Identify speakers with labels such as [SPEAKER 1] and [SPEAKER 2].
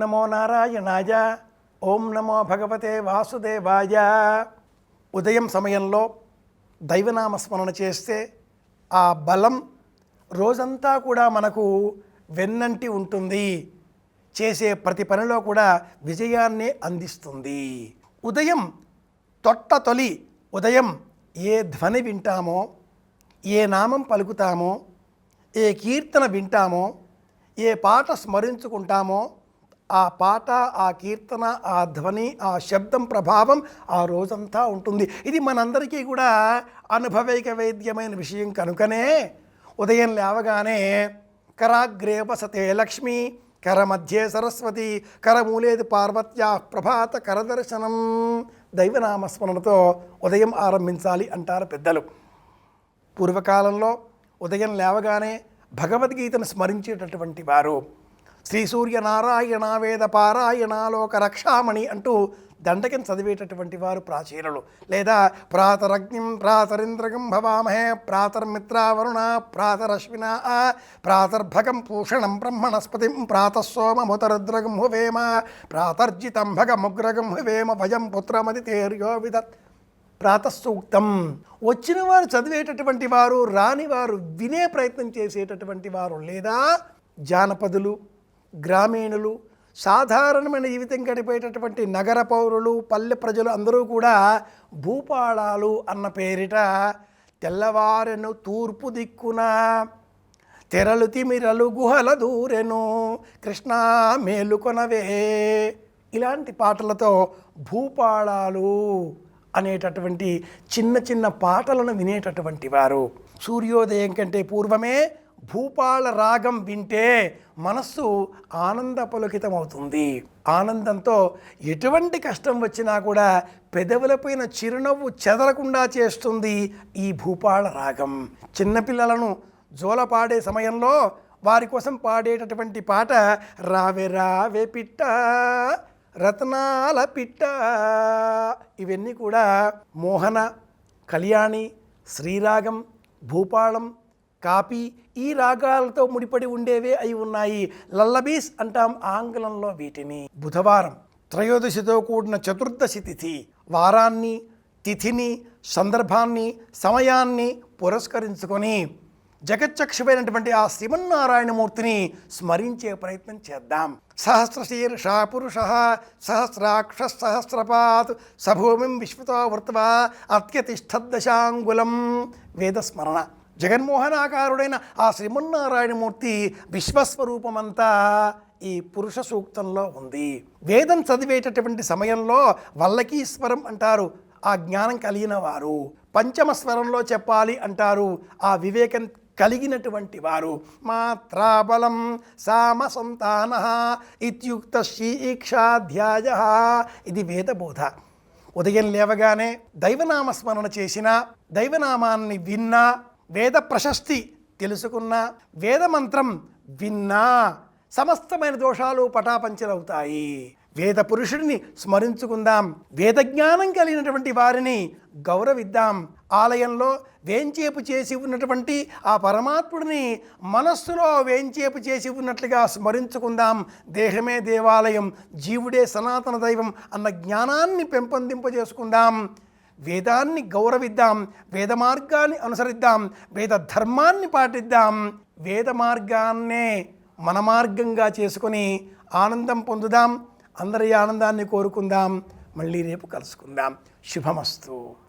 [SPEAKER 1] నమో నారాయణాయ ఓం నమో భగవతే వాసుదేవాయ. ఉదయం సమయంలో దైవనామస్మరణ చేస్తే ఆ బలం రోజంతా కూడా మనకు వెన్నంటి ఉంటుంది. చేసే ప్రతి పనిలో కూడా విజయాన్ని అందిస్తుంది. ఉదయం తొట్ట తొలి ఉదయం ఏ ధ్వని వింటామో ఏ నామం పలుకుతామో ఏ కీర్తన వింటామో ఏ పాట స్మరించుకుంటామో ఆ పాట ఆ కీర్తన ఆ ధ్వని ఆ శబ్దం ప్రభావం ఆ రోజంతా ఉంటుంది. ఇది మనందరికీ కూడా అనుభవైక వైద్యమైన విషయం కనుకనే ఉదయం లేవగానే కరాగ్రే వసతే లక్ష్మి కర మధ్యే సరస్వతి కరమూలేది పార్వత్యా ప్రభాత కరదర్శనం దైవనామస్మరణతో ఉదయం ఆరంభించాలి అంటారు పెద్దలు. పూర్వకాలంలో ఉదయం లేవగానే భగవద్గీతను స్మరించేటటువంటి వారు శ్రీ సూర్య నారాయణ వేద పారాయణ లోక రక్షామణి అంటూ దండకం చదివేటటువంటి వారు ప్రాచీనులు. లేదా ప్రాతరగ్నిం ప్రాతరింద్రగం భవామహే ప్రాతర్మిత్రావరుణ ప్రాతరశ్విన ప్రాతర్భగం పూషణం బ్రహ్మణస్పతిం ప్రాతస్సోమముతరుద్రగం హువేమ ప్రాతర్జితం భగముగ్రగం హువేమ భయం పుత్రమది తేర్యో విదత్ ప్రాతసూక్తం. వచ్చిన వారు చదివేటటువంటి వారు రాని వారు వినే ప్రయత్నం చేసేటటువంటి వారు లేదా జానపదులు గ్రామీణులు సాధారణమైన జీవితం గడిపేటటువంటి నగర పౌరులు పల్లె ప్రజలు అందరూ కూడా భూపాళాలు అన్న పేరిట తెల్లవారెను తూర్పు దిక్కున తెరలు తిమిరలు గుహల దూరెను కృష్ణా మేలుకొనవే ఇలాంటి పాటలతో భూపాళాలు అనేటటువంటి చిన్న చిన్న పాటలను వినేటటువంటి వారు. సూర్యోదయం కంటే పూర్వమే భూపాళ రాగం వింటే మనస్సు ఆనంద పులకితమవుతుంది ఆనందంతో ఎటువంటి కష్టం వచ్చినా కూడా పెదవులపైన చిరునవ్వు చెదరకుండా చేస్తుంది ఈ భూపాళ రాగం. చిన్నపిల్లలను జోల పాడే సమయంలో వారి కోసం పాడేటటువంటి పాట రావే రావే పిట్ట రత్నాల పిట్ట. ఇవన్నీ కూడా మోహన కళ్యాణి శ్రీరాగం భూపాళం కాపీ ఈ రాగాలతో ముడిపడి ఉండేవే అయి ఉన్నాయి. లల్లబీస్ అంటాం ఆంగ్లంలో వీటిని. బుధవారం త్రయోదశితో కూడిన చతుర్దశి తిథి. వారాన్ని తిథిని సందర్భాన్ని సమయాన్ని పురస్కరించుకొని జగచ్చక్షువైనటువంటి ఆ శ్రీమన్నారాయణమూర్తిని స్మరించే ప్రయత్నం చేద్దాం. సహస్రశీర్ష పురుష సహస్రాక్ష సహస్రపాత్ సభూమిం విశ్వతో వృత్వా అత్యతిష్టదశాంగులం వేదస్మరణ. జగన్మోహనాకారుడైన ఆ శ్రీమన్నారాయణమూర్తి విశ్వస్వరూపమంతా ఈ పురుష సూక్తంలో ఉంది. వేదం చదివేటటువంటి సమయంలో వల్లకీశ్వరం అంటారు. ఆ జ్ఞానం కలిగిన వారు పంచమ స్వరంలో చెప్పాలి అంటారు. ఆ వివేకం కలిగినటువంటి వారు. మాత్రాబలం సామ సంతాన ఇత్యుక్త శీక్షాధ్యాయ ఇది వేదబోధ. ఉదయం లేవగానే దైవనామస్మరణ చేసిన దైవనామాన్ని విన్నా వేద ప్రశస్తి తెలుసుకున్నా వేదమంత్రం విన్నా సమస్తమైన దోషాలు పటాపంచలవుతాయి. వేద పురుషుడిని స్మరించుకుందాం. వేద జ్ఞానం కలిగినటువంటి వారిని గౌరవిద్దాం. ఆలయంలో వేంచేపు చేసి ఉన్నటువంటి ఆ పరమాత్ముడిని మనస్సులో వేంచేపు చేసి ఉన్నట్లుగా స్మరించుకుందాం. దేహమే దేవాలయం జీవుడే సనాతన దైవం అన్న జ్ఞానాన్ని పెంపొందింపజేసుకుందాం. వేదాన్ని గౌరవిద్దాం వేద మార్గాన్ని అనుసరిద్దాం వేద ధర్మాన్ని పాటిద్దాం. వేద మార్గాన్నే మన మార్గంగా చేసుకొని ఆనందం పొందుదాం అందరి ఆనందాన్ని కోరుకుందాం. మళ్ళీ రేపు కలుసుకుందాం. శుభమస్తు.